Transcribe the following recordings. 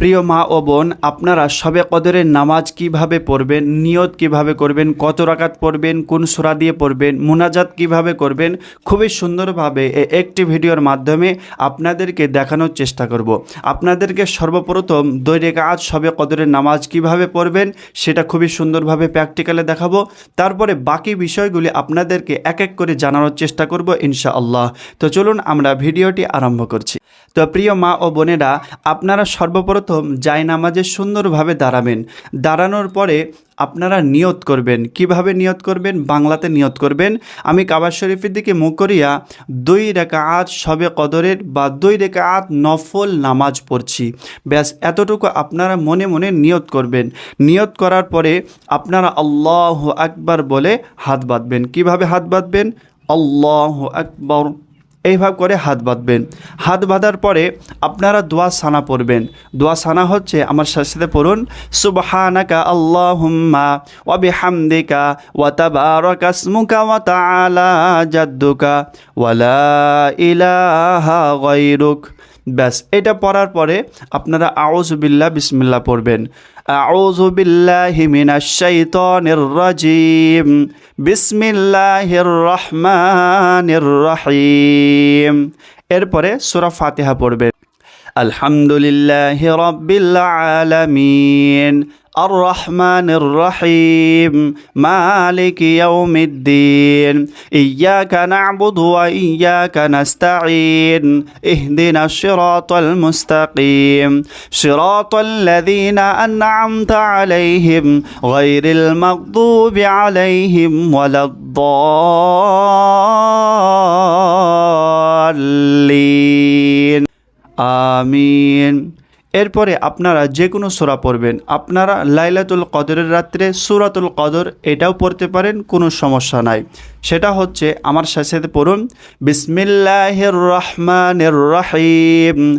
প্রিয় মা ও বোন, আপনারা সবে কদরের নামাজ কীভাবে পড়বেন, নিয়ত কীভাবে করবেন, কত রাকাত পড়বেন, কোন সূরা দিয়ে পড়বেন, মুনাজাত কীভাবে করবেন, খুবই সুন্দরভাবে একটি ভিডিওর মাধ্যমে আপনাদেরকে দেখানোর চেষ্টা করব। আপনাদেরকে সর্বপ্রথম দুই রেখাত সবে কদরের নামাজ কীভাবে পড়বেন, সেটা খুবই সুন্দরভাবে প্র্যাকটিক্যালে দেখাবো। তারপরে বাকি বিষয়গুলি আপনাদেরকে এক এক করে জানানোর চেষ্টা করব ইনশাআল্লাহ। তো চলুন আমরা ভিডিওটি আরম্ভ করছি। তো প্রিয় মা ও বোনেরা, আপনারা সর্বপ্রথম জায় নামাজে সুন্দরভাবে দাঁড়াবেন। দাঁড়ানোর পরে আপনারা নিয়ত করবেন। কীভাবে নিয়ত করবেন? বাংলাতে নিয়ত করবেন। আমি কাবার শরীফের দিকে মুখ করিয়া দুই রেখাত সবে কদরের বা দুই রেখাত নফল নামাজ পড়ছি। ব্যাস, এতটুকু আপনারা মনে মনে নিয়ত করবেন। নিয়ত করার পরে আপনারা আল্লাহ আকবার বলে হাত বাঁধবেন। কীভাবে হাত বাঁধবেন? আল্লাহ আকবর। এইভাবে করে হাত বাঁধবেন। হাত বাঁধার পরে আপনারা দোয়া সানা পড়বেন। দোয়া সানা হচ্ছে আমার সাথে পড়ুন, সুবহানাকা আল্লাহুম্মা ওয়া বিহামদিকা ওয়া তাবারাকা ইসমুকা ওয়া তাআলা জাদ্দুকা ওয়া লা ইলাহা গায়রুক। ব্যাস, এটা পড়ার পরে আপনারা আউযু বিল্লাহ বিসমিল্লাহ পড়বেন আউযু বিল্লাহি মিনাশ শাইতানির রাজিম। বিসমিল্লাহির রহমানির রহিম। এরপরে সুরা ফাতিহা পড়বে। আলহামদুলিল্লাহ রাব্বিল আলামিন। الرحمن الرحيم مالك يوم الدين إياك نعبد وإياك نستعين اهدنا الشراط المستقيم صراط الذين أنعمت عليهم غير المغضوب عليهم ولا الضالين. آمين. এরপরে আপনারা যে কোনো সোরা পড়বেন। আপনারা লাইলাতুল কদরের রাত্রে সুরাতুল কদর এটাও পড়তে পারেন, কোনো সমস্যা নাই। সেটা হচ্ছে আমার সাথে পড়ুন। বিসমিল্লাহির রহমানির রহিম।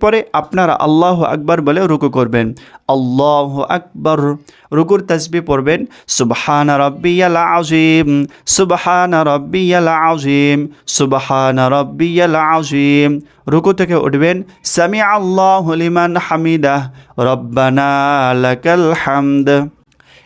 এরপরে আপনারা আল্লাহ আকবর বলে রুকু করবেন। আল্লাহ আকবর রুকুর তসবি পড়বেন। সুবহান রব্বিয়াল আজিম সুবহান রব্বিয়াল আজিম সুবহান রব্বিয়াল আজিম রুকু থেকে উঠবেন। সামি আল্লাহ লিমান হামিদাহ, রব্বানা লাকাল হামদ।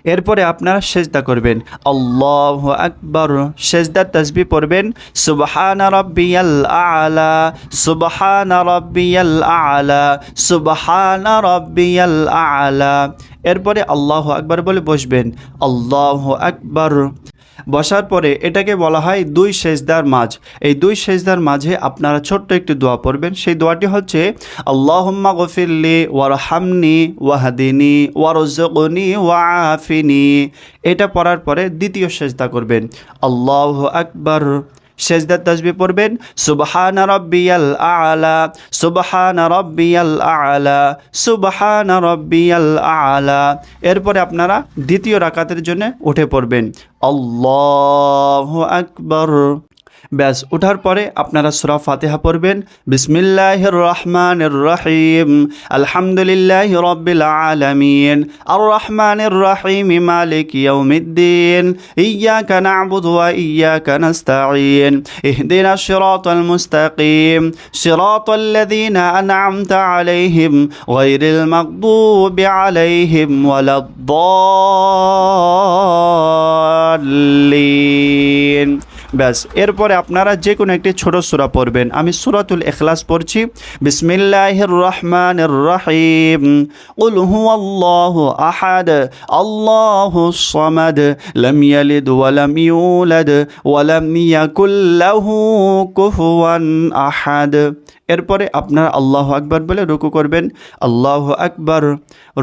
এরপরে আপনারা সেজদা করবেন। আল্লাহ আকবর সেজদার তসবি পড়বেন। সুবহান রব্বিয়াল আলা, সুবহান রব্বিয়াল আলা, সুবহান রব্বিয়াল আলা। এরপরে আল্লাহ আকবর বলে বসবেন। আল্লাহ আকবর। বসার পরে এটাকে বলা হয় দুই সেজদার মাঝ। এই দুই সেজদার মাঝে আপনারা ছোট্ট একটি দোয়া পড়বেন। সেই দোয়াটি হচ্ছে, আল্লাহম্মা গফিল্লি ওয়ারহামনি ওয়াহাদিনী ওয়ারজগনি ওয়াফিনি এটা পড়ার পরে দ্বিতীয় সেজদা করবেন। আল্লাহ আকবর। সেজদার তসবি পড়বেন, সুবহান রব্বিয়াল আলা, সুবহান রব্বিয়াল আলা, সুবহান রব্বিয়াল আলা। এরপরে আপনারা দ্বিতীয় রাকাতের জন্য উঠে পড়বেন। আল্লাহ আকবর। ব্যাস ওঠার পরে আপনারা সুরা ফাতেহা পড়বেন। বিসমিল্লাহির রহমানির রহিম আলহামদুলিল্লাহ রব্বিল আলামিন। আর রহমানির রহিম মালিক ইয়াউমিদ্দিন। ইয়াকা না'বুদু ওয়া ইয়াকা নাস্তাঈন। ইহদিনা সিরাতাল মুস্তাকিম। সিরাতাল লাযীনা আন'আমতা আলাইহিম গায়রিল মাগদুবি আলাইহিম ওয়ালাদ-দাল্লিন ব্যাস, এরপরে আপনারা যে কোনো একটি ছোট সূরা পড়বেন। আমি সূরাতুল এখলাস পড়ছি। বিসমিল্লাহির রহমান রহিম হু আল্লাহ আহাদ। আল্লাহ সমাদ। লাম ইয়ালিদ ওয়া লাম ইউলাদ। ওয়ালাম ইয়াকুল্লাহু ইয়াকুল লাহু কুফুয়ান আহাদ। এরপরে আপনারা আল্লাহ আকবর বলে রুকু করবেন। আল্লাহ আকবর,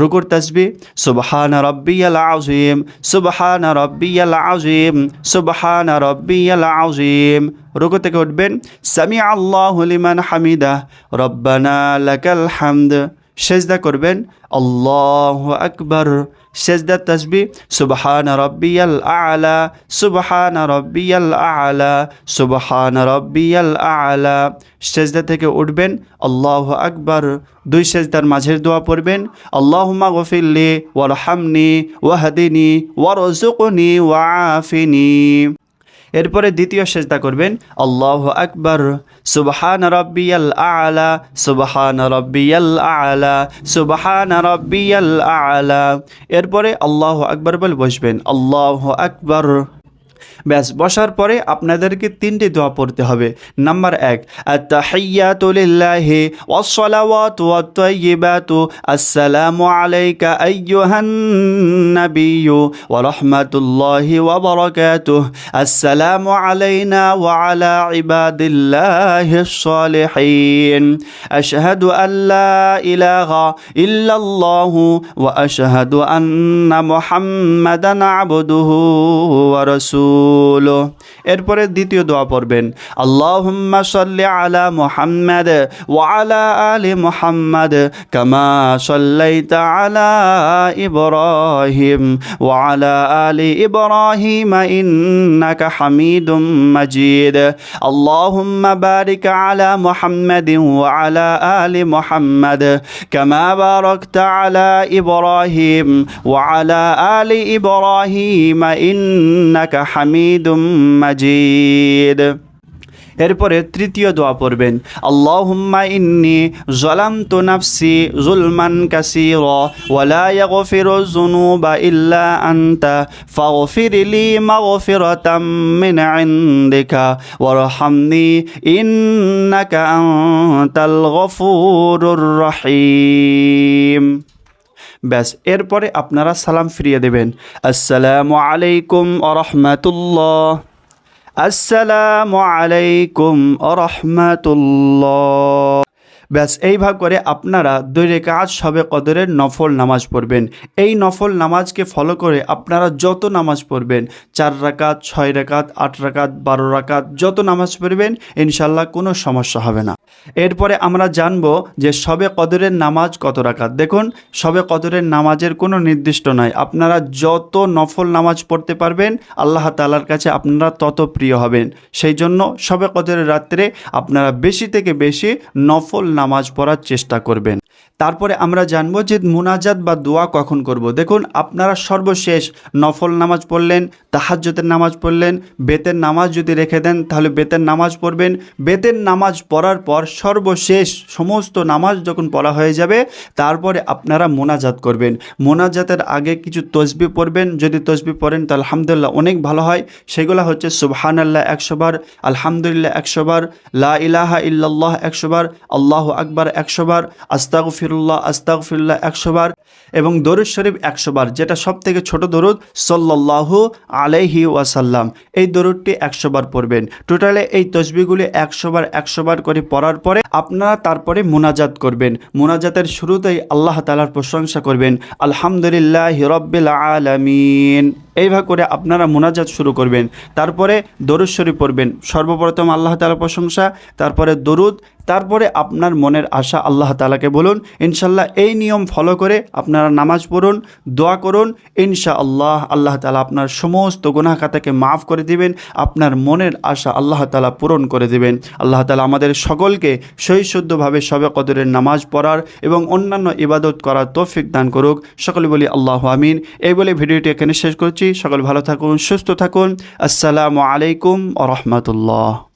রুকুর তসবি সুবহান রব্বিয়াল আজিম সুবহান রব্বিয়াল আজিম সুবহান রব্বিয়াল আজিম রুকু থেকে উঠবেন। সামি আল্লাহ লিমান হামিদা রব্বানা লাকাল হামদ। সেজদা করবেন। আল্লাহ আকবর। সেজদা তসবি সুবহান রব্বিয়াল আলা। সুবহান রব্বিয়াল আলা। সুবহান রব্বিয়াল আলা। সেজদা থেকে উঠবেন। আল্লাহ আকবর। দুই সেজদার মাঝের দোয়া পড়বেন। আল্লাহুম্মা গফিল্লি ওয়ারহামনি ওয়াহদিনি ওয়ারজুকনি ওয়াফিনি এরপরে দ্বিতীয় সেজদা করবেন, আল্লাহ আকবর, সুবহান রব্বিয়াল আলা, সুবহান রব্বিয়াল আলা, সুবহান রব্বিয়াল আলা। এরপরে আল্লাহ আকবর বলে বসবেন, আল্লাহ আকবর। ব্যাস, বসার পরে আপনাদেরকে তিনটি দোয়া পড়তে হবে। নাম্বার এক, আত্তাহিয়াতু লিল্লাহি ওয়াসসালাওয়াতু ওয়াত-তাইয়্যিবাতু, আসসালামু আলাইকা আইয়ুহান নাবিয়্যু ওয়া রাহমাতুল্লাহি ওয়া বারাকাতুহু। আসসালামু আলাইনা ওয়া আলা ইবাদিল্লাহিস সালিহিন আশহাদু আন লা ইলাহা ইল্লাল্লাহু ওয়া আশহাদু আন্না মুহাম্মাদান আবদুহু ওয়া রাসূলুহু এরপরে দ্বিতীয় দোয়া পড়বেন, আল্লাহুম্মা সাল্লি আলা মুহাম্মাদ ওয়া আলা আলি মুহাম্মাদ কামা সাল্লাইতা আলা ইব্রাহিম ওয়া আলা আলি ইব্রাহিম ইন্নাকা হামিদুম মাজিদ। আল্লাহুম্মা বারিক আলা মুহাম্মাদিন ওয়া আলা আলি মুহাম্মাদ কামা বারাকতা আলা ইব্রাহিম ওয়া আলা আলি ইব্রাহিম ইন্নাকা হামিদুম মাজিদ। এরপরে তৃতীয় দোয়া পড়বেন, আল্লাহুম্মা ইন্নি জালামতু নাফসি জুলমান কাসীরা ওয়ালা ইয়াগফিরু যুনুবা ইল্লা আনতা ফাগফির লি মাগফিরাতাম মিন ইনদিকা ওয়ারহামনি ইন্নাকা আনতাল গফুরুর রহিম। ব্যাস, এরপরে আপনারা সালাম ফিরিয়ে দেবেন। আসসালামু আলাইকুম আ রহমাতুল্লাহ আসসালামু আলাইকুম রহমাতুল্লাহ ব্যাস এইভাবে করে আপনারা দুই রেখাত সবে কদরের নফল নামাজ পড়বেন। এই নফল নামাজকে ফলো করে আপনারা যত নামাজ পড়বেন, চার রাকাত, ছয় রাকাত, আট রাকাত, বারো রাকাত, যত নামাজ পড়বেন, ইনশাল্লাহ কোনো সমস্যা হবে না। এরপরে আমরা জানব যে সবে কদরের নামাজ কত রাকাত। দেখুন, সবে কদরের নামাজের কোনো নির্দিষ্ট নয়। আপনারা যত নফল নামাজ পড়তে পারবেন, আল্লাহ তালার কাছে আপনারা তত প্রিয় হবেন। সেই জন্য সবে কদরের রাত্রে আপনারা বেশি থেকে বেশি নফল নামাজ পড়ার চেষ্টা করবেন। তারপরে আমরা জানব যে মুনাজাত বা দোয়া কখন করব। দেখুন, আপনারা সর্বশেষ নফল নামাজ পড়লেন তাহাজ্জতের নামাজ পড়লেন, বেতের নামাজ যদি রেখে দেন, তাহলে বেতের নামাজ পড়বেন। বেতের নামাজ পড়ার পর সর্বশেষ সমস্ত নামাজ যখন পড়া হয়ে যাবে, তারপরে আপনারা মোনাজাত করবেন। মোনাজাতের আগে কিছু তসবি পড়বেন। যদি তসবি পড়েন তো আলহামদুলিল্লাহ অনেক ভালো হয়। সেগুলো হচ্ছে সুবহান আল্লাহ একশো বার, আলহামদুলিল্লাহ একশো বার, লা ইলাহা ইল্লাল্লাহ একশো বার, আল্লাহ আকবার একশো বার, আস্তাগফিরুল্লাহ আস্তাগফিরুল্লাহ একশো বার এবং দরুদ শরীফ একশো বার, যেটা সব থেকে ছোট দরুদ সল্লাল্লাহু আলাইহি ওয়াসাল্লাম। এই দরুদটি একশো বার পড়বেন। টোটালে এই তসবিগুলি একশো বার একশো বার করে পড়ার পরে আপনারা তারপরে মোনাজাত করবেন। মোনাজাতের শুরুতেই আল্লাহ তালার প্রশংসা করবেন। আলহামদুলিল্লাহ হিরবিল আলামিন। এইভাবে করে আপনারা মোনাজাত শুরু করবেন। তারপরে দরুদ শরীফ পড়বেন। সর্বপ্রথম আল্লাহ তালার প্রশংসা, তারপরে দরুদ, তারপরে আপনার মনের আশা আল্লাহ তালাকে বলুন। ইনশাল্লাহ এই নিয়ম ফলো করে আপনারা নামাজ পড়ুন, দোয়া করুন। ইনশা আল্লাহ আল্লাহ তালা আপনার সমস্ত গুনাহ খাতাকে মাফ করে দিবেন, আপনার মনের আশা আল্লাহ তালা পূরণ করে দেবেন। আল্লাহ তালা আমাদের সকলকে সহিশুদ্ধভাবে সবে কদরের নামাজ পড়ার এবং অন্যান্য ইবাদত করার তৌফিক দান করুক। সকলে বলি আল্লাহ আমিন। এই বলে ভিডিওটি এখানে শেষ করছি। সকল ভালো থাকুন সুস্থ থাকুন। আসসালামু আলাইকুম আ রহমতুল্লাহ।